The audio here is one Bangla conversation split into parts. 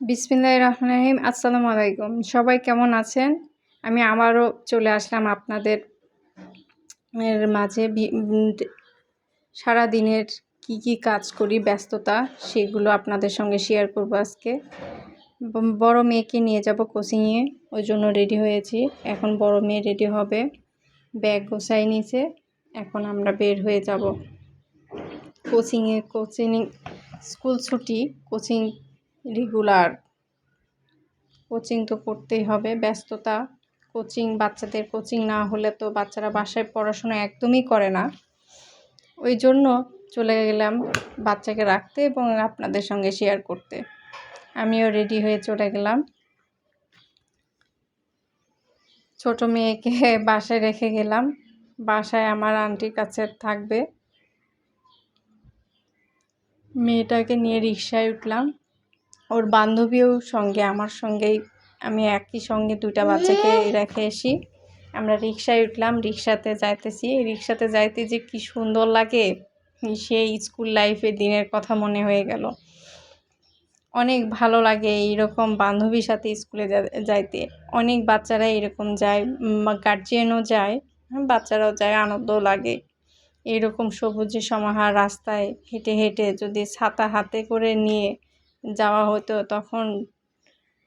বিসমিল্লাহ রহমান রহিম। আসসালামু আলাইকুম সবাই কেমন আছেন? আমি আবারও চলে আসলাম আপনাদের এর মাঝে সারা দিনের কি কি কাজ করি, ব্যস্ততা, সেগুলো আপনাদের সঙ্গে শেয়ার করব আজকে। বড় মেয়েকে নিয়ে যাব কোচিংয়ে ওই জন্য রেডি হয়েছি। এখন বড় মেয়ে রেডি হবে। ব্যাগ গোছাই নিয়েছে এখন আমরা বের হয়ে যাব। কোচিংয়ে কোচিং স্কুল ছুটি কোচিং রেগুলার কোচিং তো করতেই হবে, ব্যস্ততা, কোচিং, বাচ্চাদের কোচিং না হলে তো বাচ্চারা বাসায় পড়াশোনা একদমই করে না। ওই জন্য চলে গেলাম বাচ্চাকে রাখতে এবং আপনাদের সঙ্গে শেয়ার করতে। আমিও রেডি হয়ে চলে গেলাম। ছোট মেয়েকে বাসায় রেখে গেলাম। বাসায় আমার আন্টির কাছে থাকবে। মেয়েটাকে নিয়ে রিক্সায় উঠলাম। ওর বান্ধবীও সঙ্গে, আমার সঙ্গেই, আমি একই সঙ্গে দুটা বাচ্চাকে রেখে এসি। আমরা রিক্সায় উঠলাম, রিক্সাতে যাইতেছি। রিক্সাতে যাইতে যে কি সুন্দর লাগে, সেই স্কুল লাইফের দিনের কথা মনে হয়ে গেল। অনেক ভালো লাগে এইরকম বান্ধবীর সাথে স্কুলে যাইতে। অনেক বাচ্চারা এরকম যায় গার্জিয়ানও যায় বাচ্চারাও যায় আনন্দ লাগে। এরকম সবুজে সমাহার, রাস্তায় হেঁটে হেঁটে যদি ছাতা হাতে করে নিয়ে যাওয়া হতো, তখন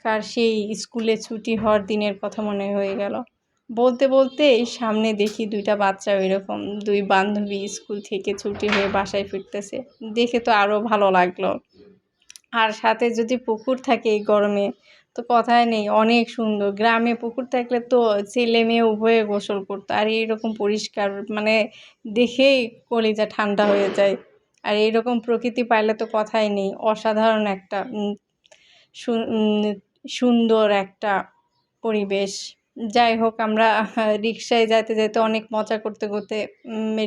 কার সেই স্কুলে ছুটি হওয়ার দিনের কথা মনে হয়ে গেল। বলতে বলতে এই সামনে দেখি দুইটা বাচ্চা এরকম দুই বান্ধবী স্কুল থেকে ছুটি হয়ে বাসায় ফিরতেছে। দেখে তো আরও ভালো লাগল। আর সাথে যদি পুকুর থাকে এই গরমে, তো কথাই নেই, অনেক সুন্দর। গ্রামে পুকুর থাকলে তো ছেলে মেয়ে উভয়ে গোসল করতো। আর এইরকম পরিষ্কার মানে দেখেই কলিজা ঠান্ডা হয়ে যায়। আর এইরকম প্রকৃতি পাইলে তো কথাই নেই। অসাধারণ একটা সুন্দর একটা পরিবেশ। যাই হোক, আমরা রিক্সায় যাইতে যেতে অনেক মজা করতে করতে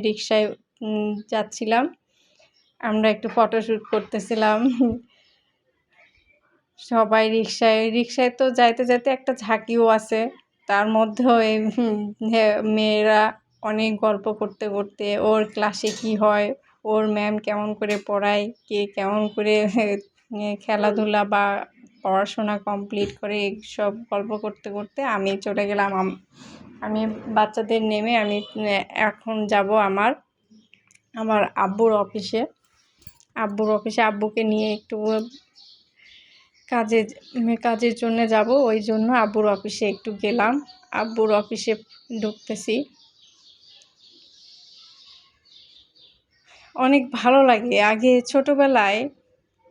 রিক্সায় যাচ্ছিলাম। আমরা একটু ফটোশ্যুট করতেছিলাম। সবাই রিক্সায় রিক্সায় তো যাইতে যাইতে একটা ঝাঁকিও আছে। তার মধ্যেও এই মেয়েরা অনেক গল্প করতে করতে, ওর ক্লাসে কি হয় ওর ম্যাম কেমন করে পড়ায়, কে কেমন করে খেলাধুলা বা পড়াশোনা কমপ্লিট করে সব গল্প করতে করতে আমি চলে গেলাম। আমি বাচ্চাদের নেমে আমি এখন যাব আমার আমার আব্বুর অফিসে। আব্বুর অফিসে আব্বুকে নিয়ে একটু কাজে, কাজের জন্য যাব। ওই জন্য আব্বুর অফিসে একটু গেলাম। আব্বুর অফিসে ঢুকতেছি। অনেক ভালো লাগে। আগে ছোটোবেলায়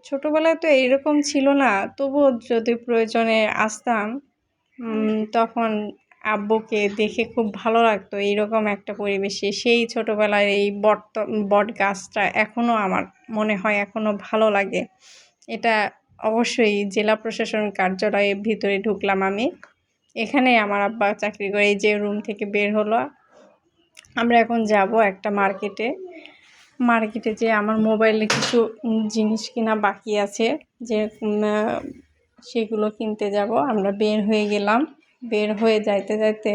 ছোটোবেলায় তো এইরকম ছিল না। তবুও যদি প্রয়োজনে আসতাম তখন আব্বুকে দেখে খুব ভালো লাগতো এইরকম একটা পরিবেশে। সেই ছোটোবেলায় এই বট বট গাছটা এখনও আমার মনে হয় এখনও ভালো লাগে। এটা অবশ্যই জেলা প্রশাসন কার্যালয়ের ভিতরে ঢুকলাম আমি। এখানে আমার আব্বা চাকরি করে এই যে রুম থেকে বের হলো। আমরা এখন যাব একটা মার্কেটে মার্কেটে যে আমার মোবাইলে কিছু জিনিস কিনা বাকি আছে, যে সেগুলো কিনতে যাব। আমরা বের হয়ে গেলাম। বের হয়ে যাইতে যাইতে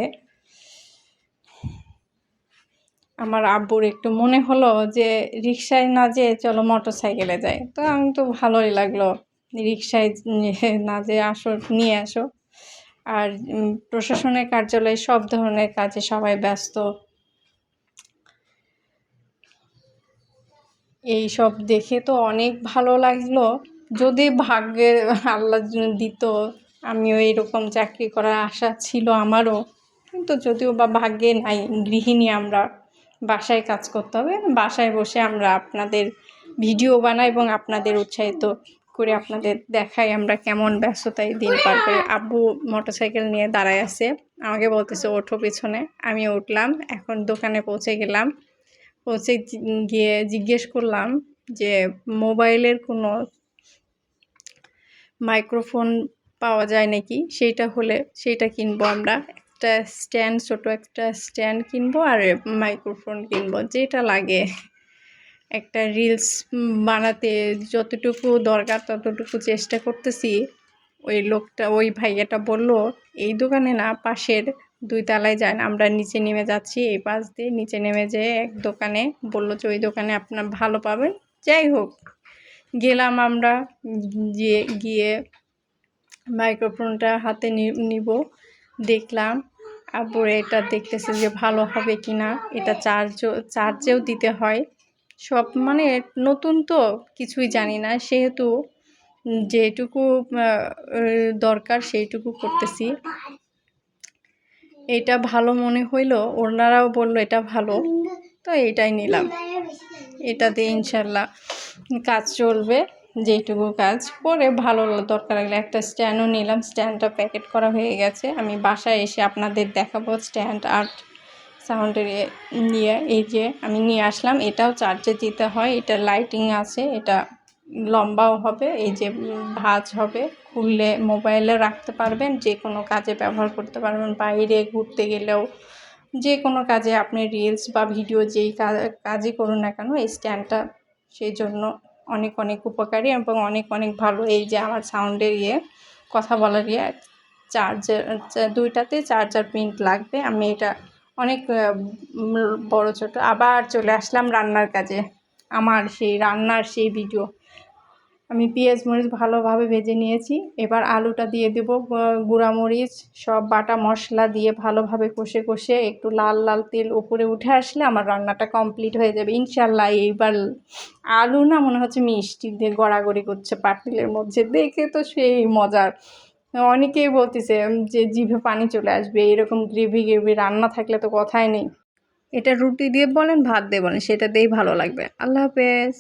আমার আব্বুর একটু মনে হলো যে রিক্সায় না যেয়ে চলো মোটর সাইকেলে যাই। তো আমি তো ভালোই লাগল। রিক্সায় না যে আসো, নিয়ে আসো। আর প্রশাসনের কার্যালয়ে সব ধরনের কাজে সবাই ব্যস্ত। এই সব দেখে তো অনেক ভালো লাগল। যদি ভাগ্যে আল্লাহ দিত, আমিও এরকম চাকরি করার আশা ছিল আমারও। কিন্তু যদিও বা ভাগ্যে নাই, গৃহিণী আমরা, বাসায় কাজ করতে হবে, বাসায় বসে আমরা আপনাদের ভিডিও বানাই এবং আপনাদের উৎসাহিত করে আপনাদের দেখাই আমরা কেমন ব্যস্ততায় দিন পার করি। আব্বু মোটরসাইকেল নিয়ে দাঁড়ায় আছে, আমাকে বলতেছে, ওঠো পিছনে। আমি উঠলাম, এখন দোকানে পৌঁছে গেলাম। পৌঁছে গিয়ে জিজ্ঞেস করলাম যে মোবাইলের কোনো মাইক্রোফোন পাওয়া যায় নাকি? সেইটা হলে সেইটা কিনবো আমরা। একটা স্ট্যান্ড, ছোট একটা স্ট্যান্ড কিনবো আর মাইক্রোফোন কিনবো, যেটা লাগে। একটা রিলস বানাতে যতটুকু দরকার ততটুকু চেষ্টা করতেছি। ওই লোকটা, ওই ভাইয়াটা বলল, এই দোকানে না, পাশের দুই তলায় যান আমরা নিচে নেমে যাচ্ছি, এই পাশ দিয়ে নিচে নেমে যেয়ে এক দোকানে বলল যে, ওই দোকানে আপনার ভালো পাবেন। যাই হোক, গেলাম আমরা, গিয়ে গিয়ে মাইক্রোফোনটা হাতে নিব, দেখলাম আব্বুর এটা দেখতেছে যে ভালো হবে কি না এটা চার্জও চার্জেও দিতে হয়। সব মানে নতুন তো, কিছুই জানি না, সেহেতু যেটুকু দরকার সেইটুকু করতেছি। এটা ভালো মনে হইল, ওনারাও বলল এটা ভালো। তো এটাই নিলাম। এটা দিয়ে ইনশাল্লাহ কাজ চলবে যেটুকু কাজ। পরে ভালো দরকার লাগলে একটা স্ট্যান্ডও নিলাম। স্ট্যান্ডটা প্যাকেট করা হয়ে গেছে। আমি বাসায় এসে আপনাদের দেখাবো স্ট্যান্ড আর্ট সাউন্ডের নিয়ে, এই যে আমি নিয়ে আসলাম। এটাও চার্জে দিতে হয়। এটা লাইটিং আছে। এটা লম্বাও হবে, এই যে ভাঁজ হবে, খুললে মোবাইলে রাখতে পারবেন, যে কোনো কাজে ব্যবহার করতে পারবেন, বাইরে ঘুরতে গেলেও যে কোনো কাজে আপনি রিলস বা ভিডিও যেই কাজই করুন না কেন, এই স্ট্যান্ডটা সেই জন্য অনেক অনেক উপকারী এবং অনেক অনেক ভালো। এই যে আমার সাউন্ডের ইয়ে কথা বলার ইয়ে চার্জার দুইটাতে চার্জার প্রিন্ট লাগবে, আমি এটা অনেক বড় ছোট, আবার চলে আসলাম রান্নার কাজে। আমার সেই রান্নার সেই ভিডিও আমি পেঁয়াজ মরিচ ভালোভাবে ভেজে নিয়েছি। এবার আলুটা দিয়ে দেবো গুঁড়া মরিচ সব বাটা মশলা দিয়ে ভালোভাবে কষে কষে একটু লাল লাল তেল উপরে উঠে আসলে আমার রান্নাটা কমপ্লিট হয়ে যাবে। ইনশাল্লাহ এইবার আলু না মনে হচ্ছে মিষ্টি দিয়ে গড়াগড়ি করছে পাতিলের মধ্যে। দেখে তো সেই মজার। অনেকেই বলতেছে যে জিভে পানি চলে আসবে, এরকম গ্রেভি গ্রেভি রান্না থাকলে তো কথাই নেই। এটা রুটি দিয়ে বলেন, ভাত দিয়ে বলেন, সেটা দিয়েই ভালো লাগবে। আল্লাহ হাফেজ।